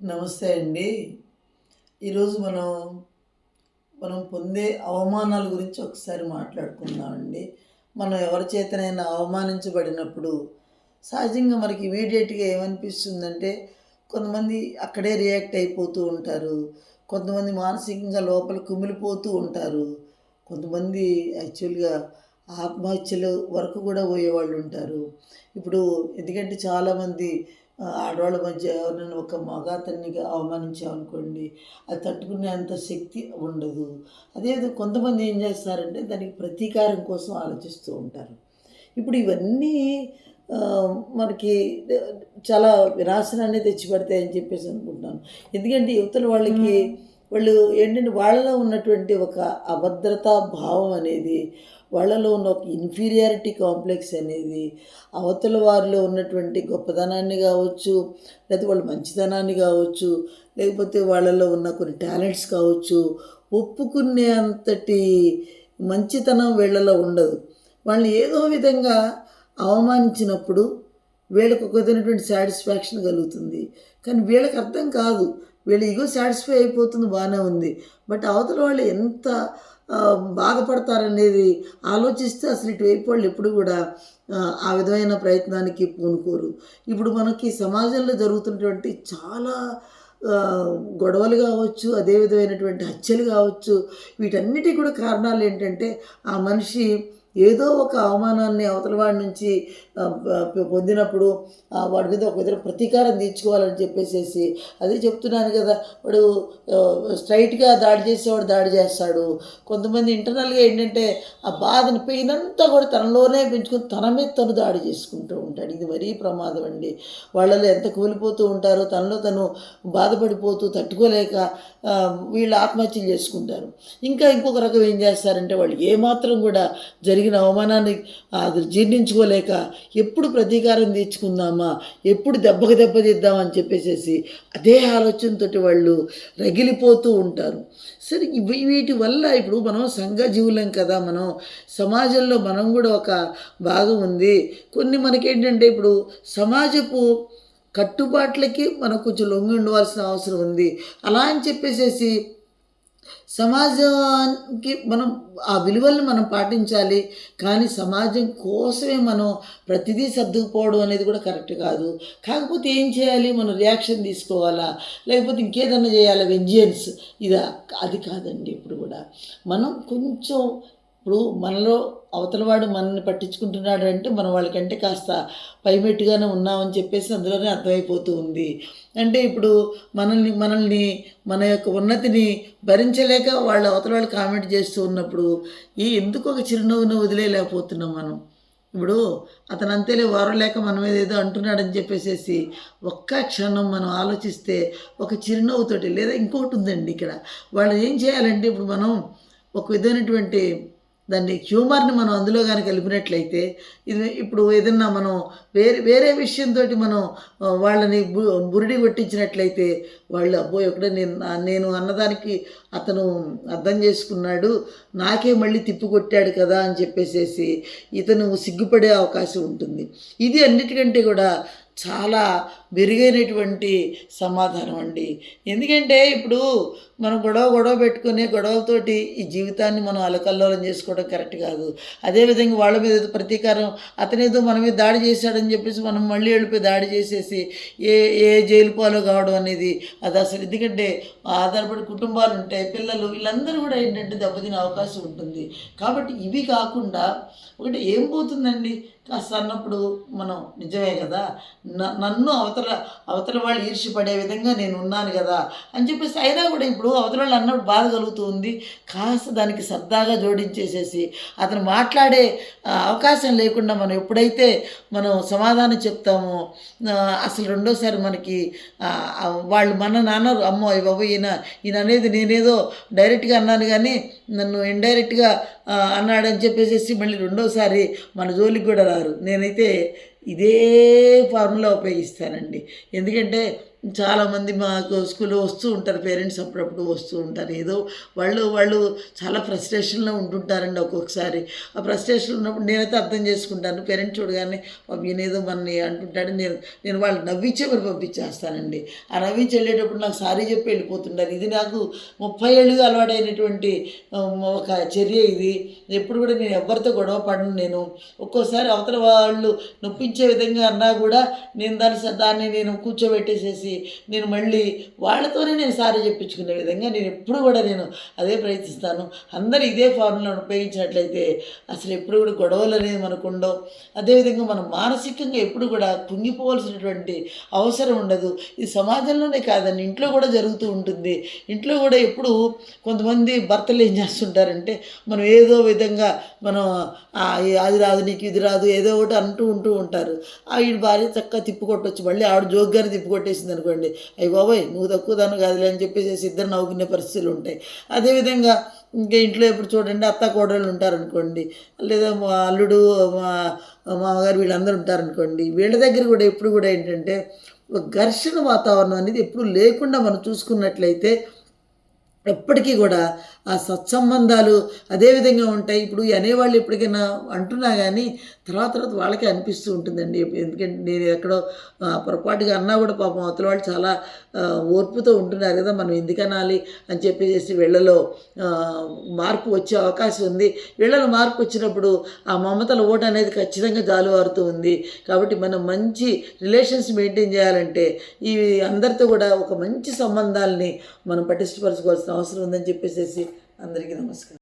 నమస్తే అండి. ఈరోజు మనం మనం పొందే అవమానాల గురించి ఒకసారి మాట్లాడుకుందామండి మనం ఎవరి చేతనైనా అవమానించబడినప్పుడు సహజంగా మనకి ఇమీడియట్గా ఏమనిపిస్తుందంటే కొంతమంది అక్కడే రియాక్ట్ అయిపోతూ ఉంటారు. కొంతమంది మానసికంగా లోపల కుమిలిపోతూ ఉంటారు. కొంతమంది యాక్చువల్గా ఆత్మహత్యలు వరకు కూడా పోయేవాళ్ళు ఉంటారు. ఇప్పుడు ఎందుకంటే చాలామంది ఆడవాళ్ళ మధ్య ఎవరినైనా ఒక మగాతన్ని అవమానించామనుకోండి అది తట్టుకునే అంత శక్తి ఉండదు. అదే కొంతమంది ఏం చేస్తారంటే దానికి ప్రతీకారం కోసం ఆలోచిస్తూ ఉంటారు. ఇప్పుడు ఇవన్నీ మనకి చాలా వినాశనాన్ని తెచ్చిపెడతాయని చెప్పేసి అనుకుంటున్నాను. ఎందుకంటే యువతల వాళ్ళకి వాళ్ళు ఏంటంటే వాళ్ళలో ఉన్నటువంటి ఒక అభద్రతా భావం అనేది వాళ్ళలో ఉన్న ఒక ఇన్ఫీరియారిటీ కాంప్లెక్స్ అనేది అవతల వారిలో ఉన్నటువంటి గొప్పతనాన్ని కావచ్చు లేకపోతే వాళ్ళ మంచితనాన్ని కావచ్చు లేకపోతే వాళ్ళలో ఉన్న కొన్ని టాలెంట్స్ కావచ్చు ఒప్పుకునే అంతటి మంచితనం వీళ్ళలో ఉండదు. వాళ్ళని ఏదో విధంగా అవమానించినప్పుడు వీళ్ళకు ఒక విధమైనటువంటి సాటిస్ఫాక్షన్ కలుగుతుంది. కానీ వీళ్ళకి అర్థం కాదు. వీళ్ళ ఇగో సాటిస్ఫై అయిపోతుంది బాగానే ఉంది. బట్ అవతల వాళ్ళు ఎంత బాధపడతారనేది ఆలోచిస్తే అసలు ఇటువైపు వాళ్ళు ఎప్పుడు కూడా ఆ, విధమైన ప్రయత్నానికి పూనుకోరు. ఇప్పుడు మనకి సమాజంలో జరుగుతున్నటువంటి చాలా గొడవలు కావచ్చు అదే విధమైనటువంటి హత్యలు కావచ్చు వీటన్నిటికీ కూడా కారణాలు ఏంటంటే ఆ మనిషి ఏదో ఒక అవమానాన్ని అవతల వాడి నుంచి పొందినప్పుడు వాడి మీద ఒక విధంగా ప్రతీకారం తీర్చుకోవాలని చెప్పేసేసి అదే చెప్తున్నాను కదా వాడు స్ట్రైట్గా దాడి చేసేవాడు దాడి చేస్తాడు. కొంతమంది ఇంటర్నల్గా ఏంటంటే ఆ బాధని పెయిన్ అంతా కూడా తనలోనే పెంచుకొని తన మీద తను దాడి చేసుకుంటూ ఉంటాడు. ఇది మరీ ప్రమాదం అండి. వాళ్ళలో ఎంత కూలిపోతూ ఉంటారో తనలో తను బాధపడిపోతూ తట్టుకోలేక వీళ్ళు ఆత్మహత్యలు చేసుకుంటారు. ఇంకా ఇంకొక రకం ఏం చేస్తారంటే వాళ్ళు ఏమాత్రం కూడా జరిగిన అవమానాన్ని అది జీర్ణించుకోలేక ఎప్పుడు ప్రతీకారం తీర్చుకుందామా? ఎప్పుడు దెబ్బకు దెబ్బ తీద్దామని చెప్పేసేసి అదే ఆలోచనతోటి వాళ్ళు రగిలిపోతూ ఉంటారు. సరే వీటి వల్ల ఇప్పుడు మనం సంఘజీవులం కదా మనం సమాజంలో మనం కూడా ఒక భాగం ఉంది. కొన్ని మనకేంటంటే ఇప్పుడు సమాజపు కట్టుబాట్లకి మనం కొంచెం లొంగి ఉండవలసిన అవసరం ఉంది. అలా అని చెప్పేసేసి సమాజానికి మనం ఆ విలువల్ని మనం పాటించాలి కానీ సమాజం కోసమే మనం ప్రతిదీ సర్దుకుపోవడం అనేది కూడా కరెక్ట్ కాదు. కాకపోతే ఏం చేయాలి? మనం రియాక్షన్ తీసుకోవాలా? లేకపోతే ఇంకేదన్నా చేయాలా? వెంజియన్స్. ఇదా అది కాదండి ఇప్పుడు కూడా. మనం కొంచెం ఇప్పుడు మనలో అవతలవాడు మనల్ని పట్టించుకుంటున్నాడు అంటే మనం వాళ్ళకంటే కాస్త పైమెట్టుగానే ఉన్నామని చెప్పేసి అందులోనే అర్థమైపోతూ ఉంది. అంటే ఇప్పుడు మనల్ని మనల్ని మన యొక్క ఉన్నతిని భరించలేక వాళ్ళు అవతల వాళ్ళు కామెంట్ చేస్తూ ఉన్నప్పుడు ఈ ఎందుకు ఒక చిరునవ్వును వదిలేయలేకపోతున్నాం మనం? ఇప్పుడు అతను అంతేలే వారం లేక మన మీద ఏదో అంటున్నాడని చెప్పేసేసి ఒక్క క్షణం మనం ఆలోచిస్తే ఒక చిరునవ్వుతోటి లేదా ఇంకోటి ఉందండి ఇక్కడ. వాళ్ళు ఏం చేయాలంటే ఇప్పుడు మనం ఒక విధమైనటువంటి దాన్ని హ్యూమర్ని మనం అందులో కానీ కలిపినట్లయితే ఇది ఇప్పుడు ఏదన్నా మనం వేరే వేరే విషయంతో మనం వాళ్ళని బు బురిడి కొట్టించినట్లయితే వాళ్ళు అబ్బో ఎక్కడ నేను నేను అన్నదానికి అతను అర్థం చేసుకున్నాడు నాకే మళ్ళీ తిప్పి కొట్టాడు కదా అని చెప్పేసేసి ఇతను సిగ్గుపడే అవకాశం ఉంటుంది. ఇది అన్నిటికంటే కూడా చాలా మెరుగైనటువంటి సమాధానం అండి. ఎందుకంటే ఇప్పుడు మనం గొడవ గొడవ పెట్టుకునే గొడవలతోటి ఈ జీవితాన్ని మనం అలకల్లోలం చేసుకోవడం కరెక్ట్ కాదు. అదేవిధంగా వాళ్ళ మీద ప్రతీకారం అతనేదో మన మీద దాడి చేశాడని చెప్పేసి మనం మళ్ళీ వెళ్ళిపోయి దాడి చేసేసి ఏ ఏ జైలు పాలు కావడం అనేది అది అసలు ఎందుకంటే ఆధారపడి కుటుంబాలు ఉంటాయి పిల్లలు వీళ్ళందరూ కూడా ఏంటంటే దెబ్బతినే అవకాశం ఉంటుంది. కాబట్టి ఇవి కాకుండా ఒకటి ఏం పోతుందండి? కాస్త అన్నప్పుడు మనం నిజమే కదా? న- నన్ను అవతల అవతల వాళ్ళు ఈర్ష్యపడే విధంగా నేను ఉన్నాను కదా అని చెప్పేసి అయినా కూడా ఇప్పుడు అవతల వాళ్ళు అన్నప్పుడు బాధ కలుగుతుంది కాస్త దానికి సరదాగా జోడించేసేసి అతను మాట్లాడే అవకాశం లేకుండా మనం ఎప్పుడైతే మనం సమాధానం చెప్తామో అసలు రెండోసారి మనకి వాళ్ళు మన నాన్న అమ్మో అయ్య బాబు ఈయన ఈయన అనేది నేనేదో డైరెక్ట్గా అన్నాను కానీ నన్ను ఇండైరెక్ట్గా అన్నాడని చెప్పేసి మళ్ళీ రెండోసారి మన జోలికి కూడా రారు. నేనైతే ఇదే ఫార్ములా ఉపయోగిస్తానండి. ఎందుకంటే చాలామంది మాకు స్కూల్లో వస్తూ ఉంటారు పేరెంట్స్ అప్పుడప్పుడు వస్తూ ఉంటారు. ఏదో వాళ్ళు వాళ్ళు చాలా ఫ్రస్ట్రేషన్లో ఉంటుంటారండి ఒక్కొక్కసారి. ఆ ఫ్రస్ట్రేషన్ ఉన్నప్పుడు నేనైతే అర్థం చేసుకుంటాను. పేరెంట్స్ చూడగానే ఏదో మనని అంటుంటాడు. నేను నేను వాళ్ళు నవ్వించే మరి పంపించేస్తానండి. ఆ నవ్వించి వెళ్ళేటప్పుడు నాకు సారీ చెప్పి వెళ్ళిపోతుంటారు. ఇది నాకు ముప్పై ఏళ్ళుగా అలవాటైనటువంటి ఒక చర్య ఇది. ఎప్పుడు కూడా నేను ఎవరితో గొడవ పడను నేను. ఒక్కోసారి అవతల వాళ్ళు నొప్పించే విధంగా అన్నా కూడా నేను దాన్ని స- దాన్ని నేను కూర్చోబెట్టేసేసి నేను మళ్ళీ వాళ్ళతోనే నేను సారీ చెప్పించుకునే విధంగా నేను ఎప్పుడు కూడా నేను అదే ప్రయత్నిస్తాను. అందరు ఇదే ఫార్ములాను ఉపయోగించినట్లయితే అసలు ఎప్పుడు కూడా గొడవలు అనేది మనకు ఉండవు. అదేవిధంగా మనం మానసికంగా ఎప్పుడు కూడా కుంగిపోవాల్సినటువంటి అవసరం ఉండదు. ఇది సమాజంలోనే కాదండి ఇంట్లో కూడా జరుగుతూ ఉంటుంది. ఇంట్లో కూడా ఎప్పుడు కొంతమంది భర్తలు ఏం చేస్తుంటారంటే మనం ఏదో విధంగా మనం అది రాదు నీకు ఇది రాదు ఏదో ఒకటి అంటూ ఉంటూ ఉంటారు. ఆ ఈ భార్య చక్కగా తిప్పుకొట్టొచ్చు మళ్ళీ ఆవిడ జోగ్గానే తిప్పుకొట్టేసింది అనుకోండి అయ్యి బాబాయ్ నువ్వు తక్కువ దాన్ని కాదులే అని చెప్పేసి ఇద్దరు నవ్వుకునే పరిస్థితులు ఉంటాయి. అదేవిధంగా ఇంకా ఇంట్లో ఎప్పుడు చూడండి అత్త కోడళ్ళు ఉంటారనుకోండి లేదా మా అల్లుడు మా మామగారు వీళ్ళందరూ ఉంటారనుకోండి వీళ్ళ దగ్గర కూడా ఎప్పుడు కూడా ఏంటంటే ఘర్షణ వాతావరణం అనేది ఎప్పుడు లేకుండా మనం చూసుకున్నట్లయితే ఎప్పటికీ కూడా ఆ సత్సంబంధాలు అదేవిధంగా ఉంటాయి. ఇప్పుడు అనేవాళ్ళు ఎప్పటికైనా అంటున్నా కానీ తర్వాత తర్వాత వాళ్ళకే అనిపిస్తూ ఉంటుందండి. ఎందుకంటే నేను ఎక్కడో పొరపాటుగా అన్నా కూడా పాపం అవతల వాళ్ళు చాలా ఓర్పుతో ఉంటున్నారు కదా మనం ఎందుకు అనాలి అని చెప్పేసి వీళ్ళలో మార్పు వచ్చే అవకాశం ఉంది. వీళ్ళలో మార్పు వచ్చినప్పుడు ఆ మమతల ఓటు అనేది ఖచ్చితంగా జాలువారుతూ ఉంది. కాబట్టి మనం మంచి రిలేషన్స్ మెయింటైన్ చేయాలంటే ఈ అందరితో కూడా ఒక మంచి సంబంధాలని మనం పటిష్టపరచుకోవాల్సిన అవసరం ఉందని చెప్పేసేసి అందరికీ నమస్కారం.